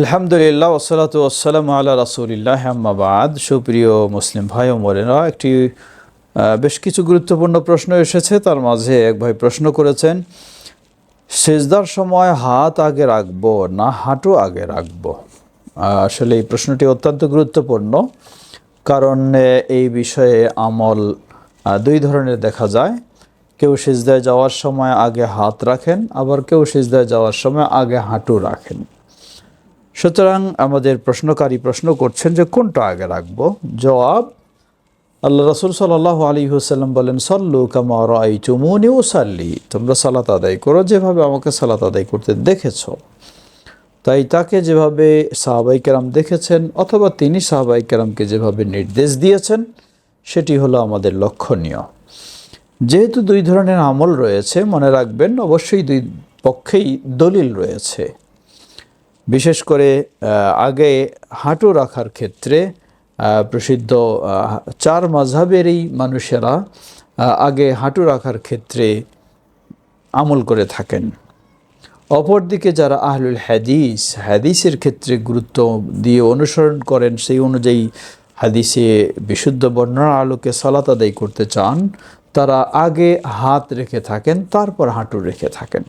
আলহামদুলিল্লাহ ওসালাত ওসালাম আল্লাহ রাসুলিল্লাহ আহমাবাদ সুপ্রিয় মুসলিম ভাই ও মোরেরা একটি বেশ কিছু গুরুত্বপূর্ণ প্রশ্ন এসেছে। তার মাঝে এক ভাই প্রশ্ন করেছেন, সেজদার সময় হাত আগে রাখব না হাঁটু আগে রাখব? আসলে এই প্রশ্নটি অত্যন্ত গুরুত্বপূর্ণ, কারণ এই বিষয়ে আমল দুই ধরনের দেখা যায়। কেউ সেজদায় যাওয়ার সময় আগে হাত রাখেন, আবার কেউ সেজদায় যাওয়ার সময় আগে হাঁটু রাখেন। সুতরাং আমাদের প্রশ্নকারী প্রশ্ন করছেন যে কোনটা আগে রাখব? জবাব, আল্লাহ রসুল সাল্লাহ আলী হুসাল্লাম বলেন, সল্লু কামার আই চুমুনি সাল্লি তোমরা সালাত আদায় করো, যেভাবে আমাকে সালাত আদায় করতে দেখেছ। তাই তাকে যেভাবে সাহাবাই কেরাম দেখেছেন অথবা তিনি সাহাবাই কেরামকে যেভাবে নির্দেশ দিয়েছেন, সেটি হলো আমাদের লক্ষণীয়। যেহেতু দুই ধরনের আমল রয়েছে, মনে রাখবেন, অবশ্যই দুই পক্ষেই দলিল রয়েছে। বিশেষ করে আগে হাঁটু রাখার ক্ষেত্রে প্রসিদ্ধ চার মাঝাবেরই মানুষেরা আগে হাঁটু রাখার ক্ষেত্রে আমল করে থাকেন। অপরদিকে যারা আহলুল হাদিস, হাদিসের ক্ষেত্রে গুরুত্ব দিয়ে অনুসরণ করেন, সেই অনুযায়ী হাদিসে বিশুদ্ধ বর্ণনা আলোকে সালাত আদায় করতে চান, তারা আগে হাত রেখে থাকেন, তারপর হাঁটু রেখে থাকেন।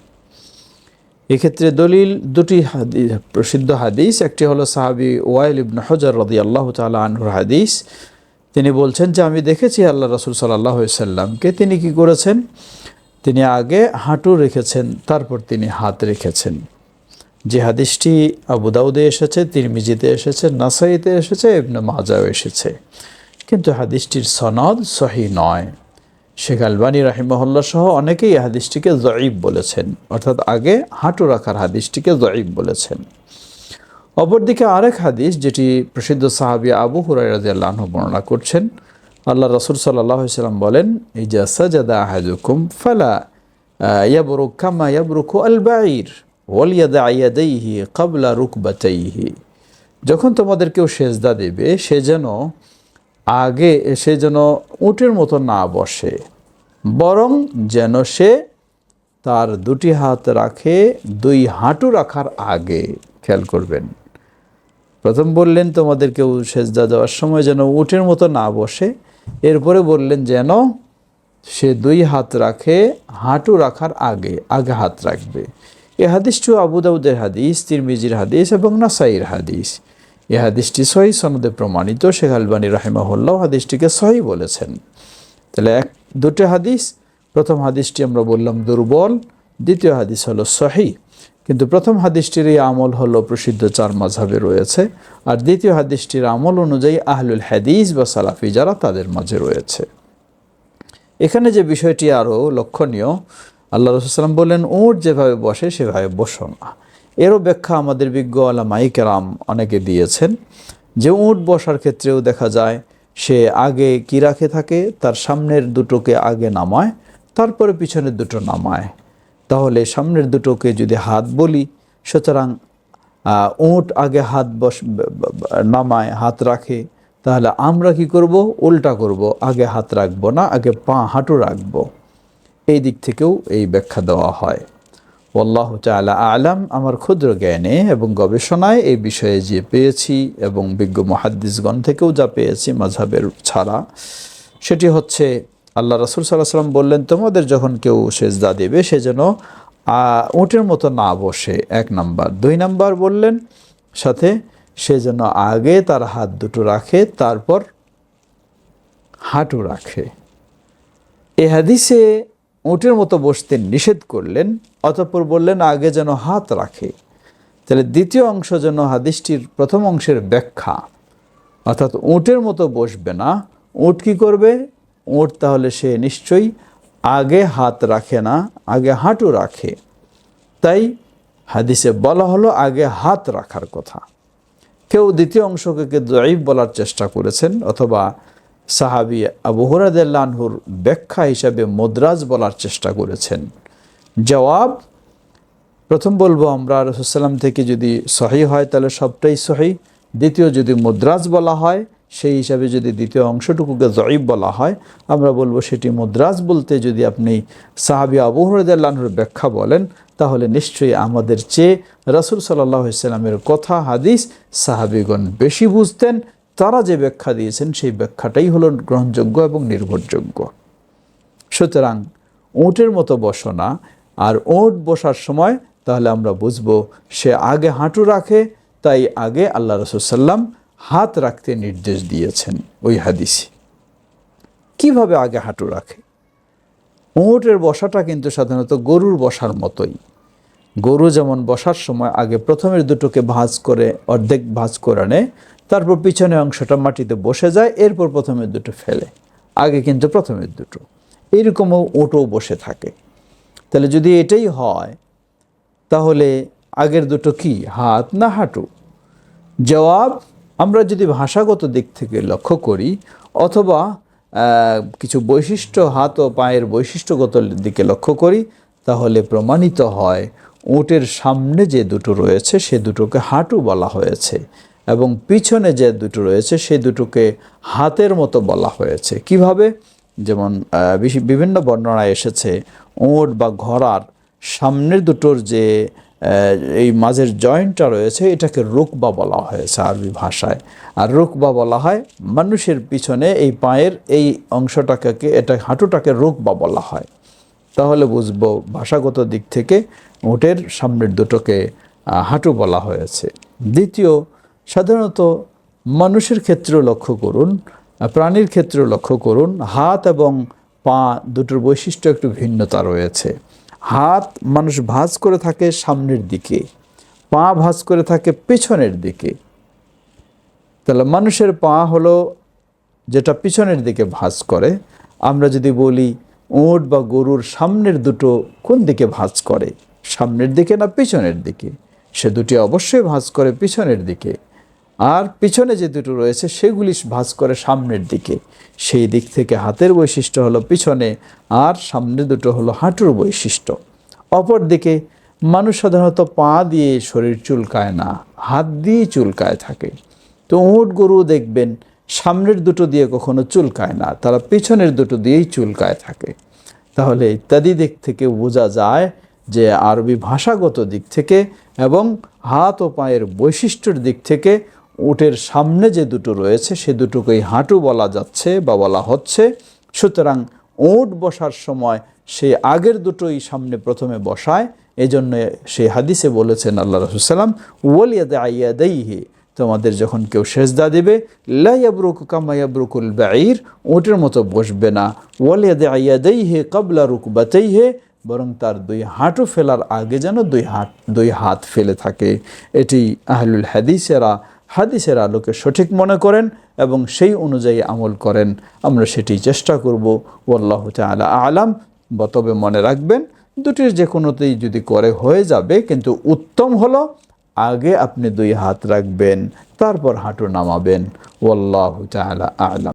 এক্ষেত্রে দলিল দুটি হাদিস, প্রসিদ্ধ হাদিস, একটি হলো সাহাবি ওয়াইল ইবন হজর রদি আল্লাহ তালা আনহুর হাদিস। তিনি বলছেন যে, আমি দেখেছি আল্লাহ রসুল সাল্লাহ সাল্লামকে। তিনি কি করেছেন? তিনি আগে হাঁটু রেখেছেন, তারপর তিনি হাত রেখেছেন। যে হাদিসটি আবু দাউদে এসেছে, তিরমিজিতে এসেছে, নাসাইতে এসেছে, ইবনে মাজাও এসেছে। কিন্তু হাদিসটির সনদ সহি নয়। শেখ আলবানী রাহিমহল্লা সহ অনেকেই এই হাদিসটিকে জয়ীব বলেছেন। অর্থাৎ আগে হাঁটু রাখার হাদিসটিকে জয়ীব বলেছেন। অপরদিকে আরেক হাদিস যেটি প্রসিদ্ধ সাহাবি আবু হুরাইরাজ আল্লাহ বর্ণনা করছেন, আল্লাহ রসুল সাল্লাহ সাল্লাম বলেন এই যে সাজাদা আহাজুকুম ফালা ইয়াবরুক কামা ইয়াবরুকু আল ওয়ালিয়াদা আয়াদাইহি কাবলা রুকবাতাইহি। যখন তোমাদের কেউ সেজদা দেবে, সে যেন আগে সে যেন উটের মতো না বসে, বরং যেন সে তার দুটি হাত রাখে, দুই হাঁটু রাখার আগে। খেয়াল করবেন। প্রথম বললেন তোমাদের কেউ সেজদা দেওয়ার সময় যেন উটের মতো না বসে। এরপরে বললেন, যেন সে দুই হাত রাখে, হাঁটু রাখার আগে আগে হাত রাখবে। এ হাদিসটিও আবু দাউদের হাদিস, তিরমিজির হাদিস এবং নাসাইর হাদিস। এ হাদিসটি সহি সনদে প্রমাণিত। শেখ আলবানী রাহিমাহুল্লাহ হাদিসটিকে সহি বলেছেন। তাহলে এক, দুটো হাদিস, প্রথম হাদিসটি আমরা বললাম দুর্বল, দ্বিতীয় হাদিস হলো সহি। কিন্তু প্রথম হাদিসটির এই আমল হলো প্রসিদ্ধ চার মাঝাবে রয়েছে, আর দ্বিতীয় হাদিসটির আমল অনুযায়ী আহলুল হাদিস বা সালাফি যারা তাদের মাঝে রয়েছে। এখানে যে বিষয়টি আরও লক্ষণীয়, আল্লাহ রসুলাম বললেন, উঁট যেভাবে বসে সেভাবে বসো না। এরও ব্যাখ্যা আমাদের বিজ্ঞ আলামাই কেরাম অনেকে দিয়েছেন যে উঁট বসার ক্ষেত্রেও দেখা যায় সে আগে কি রাখে থাকে, তার সামনের দুটোকে আগে নামায়, তারপরে পিছনের দুটো নামায়। তাহলে সামনের দুটোকে যদি হাত বলি, সুতরাং উঁট আগে হাত বস নামায়, হাত রাখে, তাহলে আমরা কি করব? উল্টা করব, আগে হাত রাখব না, আগে পা হাঁটু রাখব। এই দিক থেকেও এই ব্যাখ্যা দেওয়া হয়। আল্লাহ তালা আলাম, আমার ক্ষুদ্র জ্ঞানে এবং গবেষণায় এই বিষয়ে যে পেয়েছি এবং বিজ্ঞ মহাদ্দিসগণ থেকেও যা পেয়েছি মাঝাবের ছাড়া, সেটি হচ্ছে আল্লাহ রসুল সাল্লাহ সাল্লাম বললেন, তোমাদের যখন কেউ সেজদা দেবে, সে যেন উটের মতো না বসে। এক নাম্বার। দুই নাম্বার বললেন, সাথে সে যেন আগে তার হাত দুটো রাখে, তারপর হাঁটু রাখে। এ হাদিসে উটের মতো বসতে নিষেধ করলেন, অতঃপর বললেন, আগে যেন হাত রাখে। তাহলে দ্বিতীয় অংশ যেন হাদিসটির প্রথম অংশের ব্যাখ্যা। অর্থাৎ উঁটের মতো বসবে না। উট কি করবে? উট তাহলে সে নিশ্চয়ই আগে হাত রাখে না, আগে হাঁটু রাখে। তাই হাদিসে বলা হলো, আগে হাত রাখার কথা। কেউ দ্বিতীয় অংশকে জয়ীব বলার চেষ্টা করেছেন, অথবা সাহাবি আবু হুরাদুর ব্যাখ্যা হিসাবে মুদ্রাজ বলার চেষ্টা করেছেন। জবাব, প্রথম বলব আমরা রসুলাম থেকে যদি সহি হয় তাহলে সবটাই সহি দ্বিতীয় যদি মুদ্রাজ বলা হয়, সেই হিসাবে যদি দ্বিতীয় অংশটুকুকে জয়ীব বলা হয়, আমরা বলব সেটি মুদ্রাজ বলতে যদি আপনি সাহাবি আবহরদাল্লাহর ব্যাখ্যা বলেন, তাহলে নিশ্চয়ই আমাদের চেয়ে রাসুল সাল্লাহ ইসলামের কথা, হাদিস সাহাবিগণ বেশি বুঝতেন তারা যে ব্যাখ্যা দিয়েছেন, সেই ব্যাখ্যাটাই হলো গ্রহণযোগ্য এবং নির্ভরযোগ্য। সুতরাং ওটের মতো বসো না, আর ওট বসার সময় তাহলে আমরা বুঝব, সে আগে হাঁটু রাখে, তাই আগে আল্লাহ রসুলসাল্লাম হাত রাখতে নির্দেশ দিয়েছেন ওই হাদিসে। কীভাবে আগে হাঁটু রাখে? উঁটের বসাটা কিন্তু সাধারণত গরুর বসার মতোই। গরু যেমন বসার সময় আগে প্রথমের দুটোকে ভাঁজ করে, অর্ধেক ভাঁজ করে নেয় তারপর পিছনে অংশটা মাটিতে বসে যায়, এরপর প্রথমের দুটো ফেলে, আগে কিন্তু প্রথমের দুটো। এইরকমও উঁটও বসে থাকে। তাহলে যদি এটাই হয়, তাহলে আগের দুটো কি? হাত না হাঁটু? জবাব, আমরা যদি ভাষাগত দিক থেকে লক্ষ্য করি, অথবা কিছু বৈশিষ্ট্য হাত ও পায়ের বৈশিষ্ট্যগত দিকে লক্ষ্য করি, তাহলে প্রমাণিত হয় উটের সামনে যে দুটো রয়েছে, সে দুটোকে হাঁটু বলা হয়েছে। এবং পিছনে যে দুটো রয়েছে সে দুটোকে হাতের মতো বলা হয়েছে। কীভাবে? যেমন বিভিন্ন বর্ণনায় এসেছে, উট বা ঘোড়ার সামনের দুটোর যে এই মাঝের জয়েন্টটা রয়েছে, এটাকে রুকবা বলা হয়েছে আরবি ভাষায়। আর রুকবা বলা হয় মানুষের পিছনে, এই পায়ের এই অংশটাকে, এটা হাঁটুটাকে রুকবা বলা হয়। তাহলে বুঝব ভাষাগত দিক থেকে উটের সামনের দুটোকে হাঁটু বলা হয়েছে। দ্বিতীয় সাধারণত মানুষের ক্ষেত্রেও লক্ষ্য করুন, প্রাণীর ক্ষেত্রেও লক্ষ্য করুন, হাত এবং পা দুটোর বৈশিষ্ট্য একটু ভিন্নতা রয়েছে। হাত মানুষ ভাঁজ করে থাকে সামনের দিকে, পা ভাঁজ করে থাকে পেছনের দিকে। তাহলে মানুষের পা হলো যেটা পিছনের দিকে ভাঁজ করে। আমরা যদি বলি উট বা গরুর সামনের দুটো কোন দিকে ভাঁজ করে? সামনের দিকে না পিছনের দিকে? সে দুটি অবশ্যই ভাঁজ করে পিছনের দিকে। আর পিছনে যে দুটো রয়েছে, সেগুলি ভাঁজ করে সামনের দিকে। সেই দিক থেকে হাতের বৈশিষ্ট্য হলো পিছনে, আর সামনে দুটো হলো হাঁটুর বৈশিষ্ট্য। অপরদিকে মানুষ সাধারণত পা দিয়ে শরীর চুলকায় না, হাত দিয়ে চুলকায় থাকে। তো উঁট গরু দেখবেন, সামনের দুটো দিয়ে কখনো চুলকায় না, তারা পিছনের দুটো দিয়েই চুলকায় থাকে। তাহলে ইত্যাদি দিক থেকে বোঝা যায় যে আরবি ভাষাগত দিক থেকে এবং হাত ও পায়ের বৈশিষ্ট্যের দিক থেকে উটের সামনে যে দুটো রয়েছে, সে দুটোকেই হাঁটু বলা যাচ্ছে বা বলা হচ্ছে। সুতরাং উট বসার সময় সে আগের দুটোই সামনে প্রথমে বসায়। এই জন্য সেই হাদিসে বলেছেন আল্লাহ রসুলাম ওয়ালিয়াদে আইয়াদাইহি তোমাদের যখন কেউ সেজদা দেবে লাইয়াবরুক কামায়াবরুকুল বাঈর ওটের মতো বসবে না। ওয়ালিয়াদে আইয়াদাই হে কাবলা রুকবাতেই হে বরং তার দুই হাঁটু ফেলার আগে যেন দুই হাত দুই হাত ফেলে থাকে। এটি আহলুল হাদিসেরা হাদিসের আলোকে সঠিক মনে করেন এবং সেই অনুযায়ী আমল করেন। আমরা সেটি চেষ্টা করব। ওল্লাহ তালা আলাম। বতবে তবে মনে রাখবেন, দুটির যে কোনোতেই যদি করে হয়ে যাবে, কিন্তু উত্তম হলো আগে আপনি দুই হাত রাখবেন, তারপর হাঁটু নামাবেন। ওল্লাহ তালা আলাম।